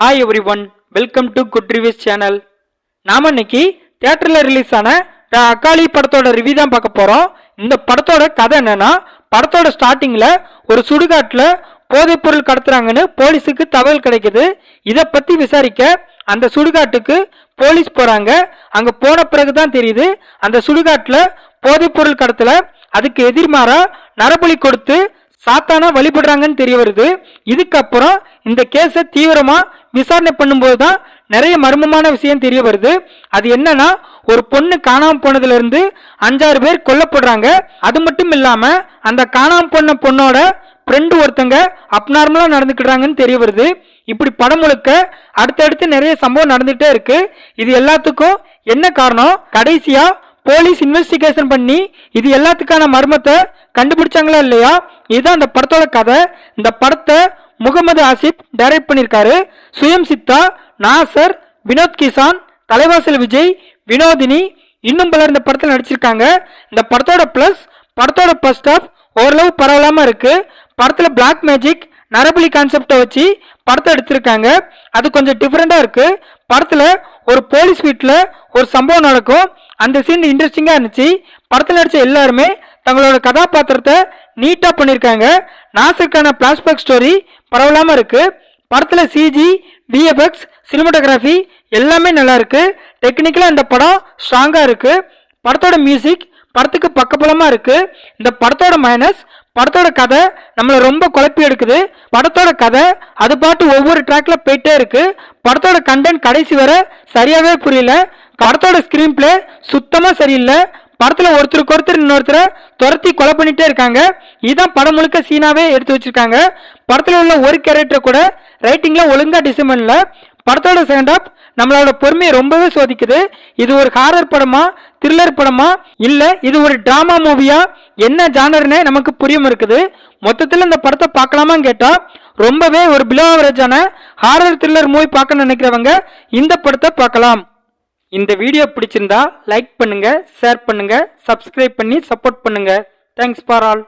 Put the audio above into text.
Hi everyone welcome to good reviews channel நாம இன்னைக்கு தேட்டரில் ரிலீஸ் ஆன த அக்காளி படத்தோட ரிவ்யூ தான் பார்க்க போகிறோம் இந்த படத்தோட கதை என்னன்னா படத்தோட ஸ்டார்டிங்கில் ஒரு சுடுகாட்டில் போதைப்பொருள் கடத்துறாங்கன்னு போலீஸுக்கு தகவல் கிடைக்குது. இதை பற்றி விசாரிக்க அந்த சுடுகாட்டுக்கு போலீஸ் போகிறாங்க அங்கே போன பிறகு தான் தெரியுது அந்த சுடுகாட்டில் போதைப்பொருள் கடத்தல அதுக்கு எதிர்மாறாக நரபலி கொடுத்து சாத்தானா வழிபடுறாங்கன்னு தெரிய வருது. இதுக்கப்புறம் இந்த கேஸை தீவிரமாக விசாரணை பண்ணும்போது தான் நிறைய மர்மமான விஷயம் தெரிய வருது. அது என்னன்னா ஒரு பொண்ணு காணாம போனதுல இருந்து அஞ்சாறு பேர் கொல்லப்படுறாங்க. அது மட்டும் இல்லாம அந்த காணாம போன பொண்ணோட ஃப்ரெண்டு ஒருத்தங்க அப்நார்மலா நடந்துக்கிடுறாங்கன்னு தெரிய வருது. இப்படி படம் முழுக்க அடுத்தடுத்து நிறைய சம்பவம் நடந்துகிட்டே இருக்கு. இது எல்லாத்துக்கும் என்ன காரணம்? கடைசியா போலீஸ் இன்வெஸ்டிகேஷன் பண்ணி இது எல்லாத்துக்கான மர்மத்தை கண்டுபிடிச்சாங்களா இல்லையா? இதுதான் அந்த படத்தோட கதை. இந்த படத்தை முகமது ஆசிப் டைரக்ட் பண்ணியிருக்காரு சுயம் சித்தா நாசர் வினோத் கிசான் தலைவாசல் விஜய் வினோதினி இன்னும் பலர் இந்த படத்தில் நடிச்சிருக்காங்க. இந்த படத்தோட ப்ளஸ் படத்தோட ஃபர்ஸ்ட் ஆஃப் ஓரளவு பரவலாமல் இருக்கு. படத்தில் பிளாக் மேஜிக் நரபலி கான்செப்டை வச்சு படத்தை எடுத்திருக்காங்க. அது கொஞ்சம் டிஃப்ரெண்ட்டாக இருக்குது படத்தில் ஒரு போலீஸ் வீட்டில் ஒரு சம்பவம் நடக்கும். அந்த சீன் இன்ட்ரெஸ்டிங்காக இருந்துச்சு. படத்தில் நடித்த எல்லாருமே தங்களோட கதாபாத்திரத்தை நீட்டாக பண்ணியிருக்காங்க நாசருக்கான பிளாஷ்பேக் ஸ்டோரி பரவலாமல் இருக்குது படத்தில் சிஜி விஎஃப்எக்ஸ் சினிமோட்டோகிராஃபி எல்லாமே நல்லா டெக்னிக்கலாக இந்த படம் ஸ்ட்ராங்காக இருக்குது படத்தோட மியூசிக் படத்துக்கு பக்கப்பலமாக இருக்குது இந்த படத்தோட மைனஸ் படத்தோட கதை நம்மளை ரொம்ப குழப்பி எடுக்குது. படத்தோட கதை அது பாட்டு ஒவ்வொரு ட்ராக்ல போயிட்டே இருக்கு. படத்தோட கண்டென்ட் கடைசி வரை சரியாவே புரியல. படத்தோட ஸ்கிரீன் பிளே சுத்தமாக சரியில்லை. படத்தில் ஒருத்தருக்கு ஒருத்தர் இன்னொருத்தரை துரத்தி கொலை பண்ணிட்டே இருக்காங்க. இதுதான் படம் முழுக்க சீனாவே எடுத்து வச்சிருக்காங்க. படத்தில் உள்ள ஒரு கேரக்டர் கூட ரைட்டிங்கில் ஒழுங்காக டிசைன் படத்தோட செகண்ட் ஆஃப் நம்மளோட பொறுமையை ரொம்பவே சோதிக்குது. இது ஒரு ஹாரர் படமா த்ரில்லர் படமா இல்லை இது ஒரு ட்ராமா மூவியா என்ன ஜானர்னே நமக்கு புரியும் இருக்குது. மொத்தத்தில் இந்த படத்தை பார்க்கலாமான்னு கேட்டால் ரொம்பவே ஒரு பிலோ ஆவரேஜான ஹாரர் த்ரில்லர் மூவி பார்க்க நினைக்கிறவங்க இந்த படத்தை பார்க்கலாம். இந்த வீடியோ பிடிச்சிருந்தா லைக் பண்ணுங்க ஷேர் பண்ணுங்க சப்ஸ்கிரைப் பண்ணி சப்போர்ட் பண்ணுங்க. Thanks for all